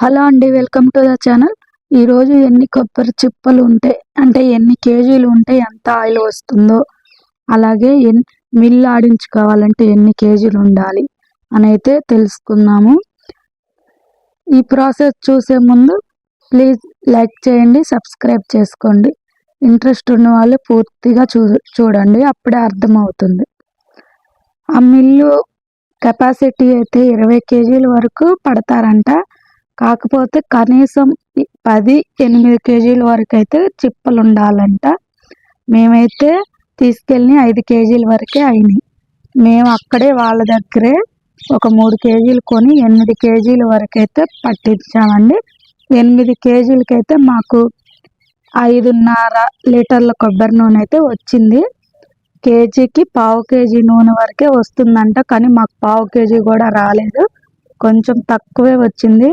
Hello అండి welcome to the channel. ఈరోజు ఎన్ని కొబ్బరి చిప్పలు ఉంటాయి అంటే ఎన్ని కేజీలు ఉంటే ఎంత ఆయిల్ వస్తుందో అలాగే ఎన్ మిల్లు ఆడించుకోవాలంటే ఎన్ని కేజీలు ఉండాలి అని అయితే తెలుసుకున్నాము ఈ ప్రాసెస్ చూసే ముందు ప్లీజ్ లైక్ చేయండి సబ్స్క్రైబ్ చేసుకోండి. ఇంట్రెస్ట్ ఉన్న వాళ్ళు పూర్తిగా చూ చూడండి అప్పుడే అర్థమవుతుంది. ఆ మిల్లు కెపాసిటీ అయితే ఇరవై కేజీల వరకు పడతారంట. కాకపోతే కనీసం పది ఎనిమిది కేజీల వరకు అయితే చిప్పలు ఉండాలంట మేమైతే తీసుకెళ్ళి ఐదు కేజీల వరకే అయినాయి. మేము అక్కడే వాళ్ళ దగ్గరే ఒక మూడు కేజీలు కొని ఎనిమిది కేజీల వరకు అయితే పట్టించామండి. ఎనిమిది కేజీలకైతే మాకు ఐదున్నర లీటర్ల కొబ్బరి నూనె అయితే వచ్చింది. కేజీకి పావు కేజీ నూనె వరకే వస్తుందంట కానీ మాకు పావు కేజీ కూడా రాలేదు. కొంచెం తక్కువే వచ్చింది.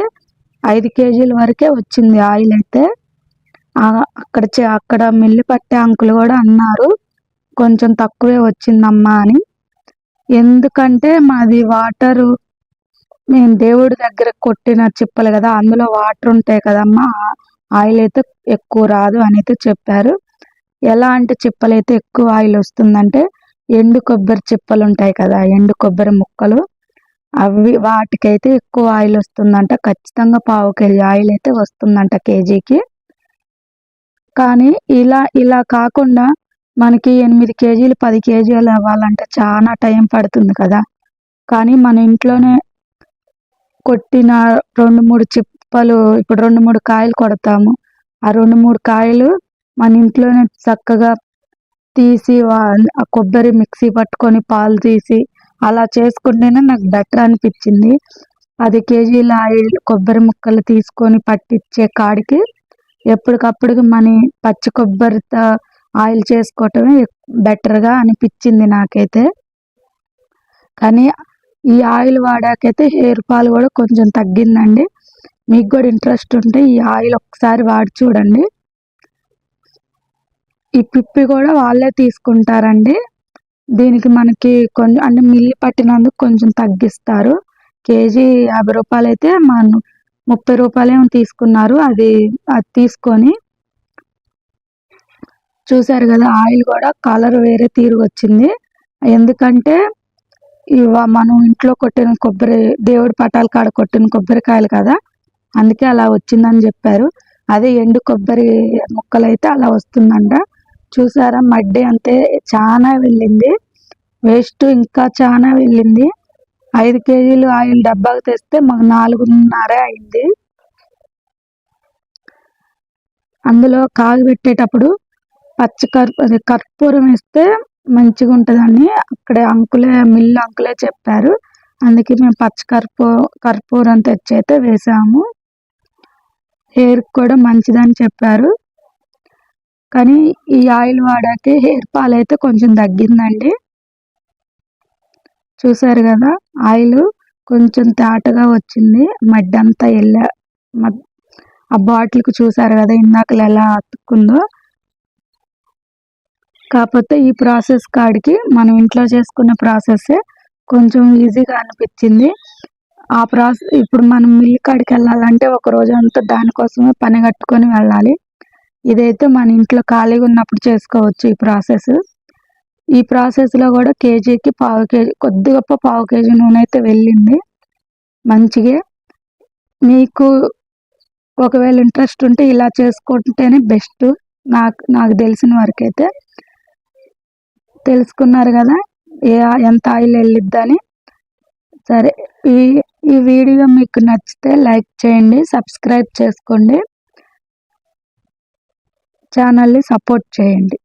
ఐదు కేజీల వరకే వచ్చింది ఆయిల్ అయితే. అక్కడ అక్కడ మిల్లు పట్టే అంకులు కూడా అన్నారు. కొంచెం తక్కువే వచ్చిందమ్మా అని. ఎందుకంటే మాది వాటరు మేము దేవుడి దగ్గర కొట్టిన చిప్పలు కదా అందులో వాటర్ ఉంటాయి కదమ్మా ఆయిల్ అయితే ఎక్కువ రాదు అని అయితే చెప్పారు. ఎలాంటి చిప్పలు అయితే ఎక్కువ ఆయిల్ వస్తుందంటే ఎండు కొబ్బరి చిప్పలు ఉంటాయి కదా ఎండు కొబ్బరి ముక్కలు. అవి వాటికైతే ఎక్కువ ఆయిల్ వస్తుందంట. ఖచ్చితంగా పావు కేజీ ఆయిల్ అయితే వస్తుందంట కేజీకి. కానీ ఇలా ఇలా కాకుండా మనకి ఎనిమిది కేజీలు పది కేజీలు అవ్వాలంటే చాలా టైం పడుతుంది కదా. కానీ మన ఇంట్లోనే కొట్టిన రెండు మూడు చిప్పలు ఇప్పుడు రెండు మూడు కాయలు కొడతాము. ఆ రెండు మూడు కాయలు మన ఇంట్లోనే చక్కగా తీసి ఆ కొబ్బరి మిక్సీ పట్టుకొని పాలు తీసి అలా చేసుకుంటేనే నాకు బెటర్ అనిపించింది. పది కేజీల ఆయిల్ కొబ్బరి ముక్కలు తీసుకొని పట్టించే కాడికి ఎప్పటికప్పుడు మన పచ్చి కొబ్బరితో ఆయిల్ చేసుకోవటమే బెటర్గా అనిపించింది నాకైతే. కానీ ఈ ఆయిల్ వాడాకైతే హెయిర్ ఫాల్ కూడా కొంచెం తగ్గిందండి. మీకు కూడా ఇంట్రెస్ట్ ఉంటే ఈ ఆయిల్ ఒకసారి వాడి చూడండి. ఈ పిప్పి కూడా వాళ్ళే తీసుకుంటారండి. దీనికి మనకి కొంచెం అంటే మిల్లి పట్టినందుకు కొంచెం తగ్గిస్తారు. కేజీ యాభై రూపాయలు అయితే మన ముప్పై రూపాయలే తీసుకున్నారు. అది అది తీసుకొని చూసారు కదా ఆయిల్ కూడా కలర్ వేరే తీరు వచ్చింది. ఎందుకంటే ఇవ మనం ఇంట్లో కొట్టిన కొబ్బరి దేవుడి పటాల కాడ కొట్టిన కొబ్బరికాయలు కదా అందుకే అలా వచ్చిందని చెప్పారు. అదే ఎండు కొబ్బరి ముక్కలు అయితే అలా వస్తుందంట. చూసారా? మడ్డి అంతే చాలా వెళ్ళింది. వేస్ట్ ఇంకా చాలా వెళ్ళింది. ఐదు కేజీలు ఆయిల్ డబ్బాకు తెస్తే మాకు నాలుగున్నర అయింది. అందులో కాగబెట్టేటప్పుడు పచ్చ కర్పూ కర్పూరం వేస్తే మంచిగా ఉంటుందని అక్కడ అంకులే మిల్లు అంకులే చెప్పారు. అందుకే మేము పచ్చ కర్పూ కర్పూరం తెచ్చి అయితే వేసాము. హెయిర్ కూడా మంచిదని చెప్పారు. కానీ ఈ ఆయిల్ వాడాకే హెయిర్ ఫాల్ అయితే కొంచెం తగ్గిందండి. చూసారు కదా ఆయిల్ కొంచెం తేటగా వచ్చింది. మడ్డంతా అంతా వెళ్ళా ఆ బాటిల్కి చూసారు కదా ఇందాకలు ఎలా అతుక్కుందో. కాకపోతే ఈ ప్రాసెస్ కాడికి మనం ఇంట్లో చేసుకునే ప్రాసెస్ కొంచెం ఈజీగా అనిపించింది. ఆ ప్రాసెస్ ఇప్పుడు మనం మిల్లు కాడికి వెళ్ళాలంటే ఒక రోజు అంతా దానికోసమే పని కట్టుకొని వెళ్ళాలి. ఇదైతే మన ఇంట్లో ఖాళీగా ఉన్నప్పుడు చేసుకోవచ్చు ఈ ప్రాసెస్. ఈ ప్రాసెస్లో కూడా కేజీకి పావు కేజీ కొద్ది గొప్ప పావు కేజీ నూనె అయితే వెళ్ళింది. మంచిగా. మీకు ఒకవేళ ఇంట్రెస్ట్ ఉంటే ఇలా చేసుకుంటేనే బెస్ట్. నాకు నాకు తెలిసిన వరకైతే. తెలుసుకున్నారు కదా ఏ ఎంత ఆయిల్ వెళ్ళిద్దని. సరే ఈ ఈ వీడియో మీకు నచ్చితే లైక్ చేయండి సబ్స్క్రైబ్ చేసుకోండి. ఛానల్ని సపోర్ట్ చేయండి.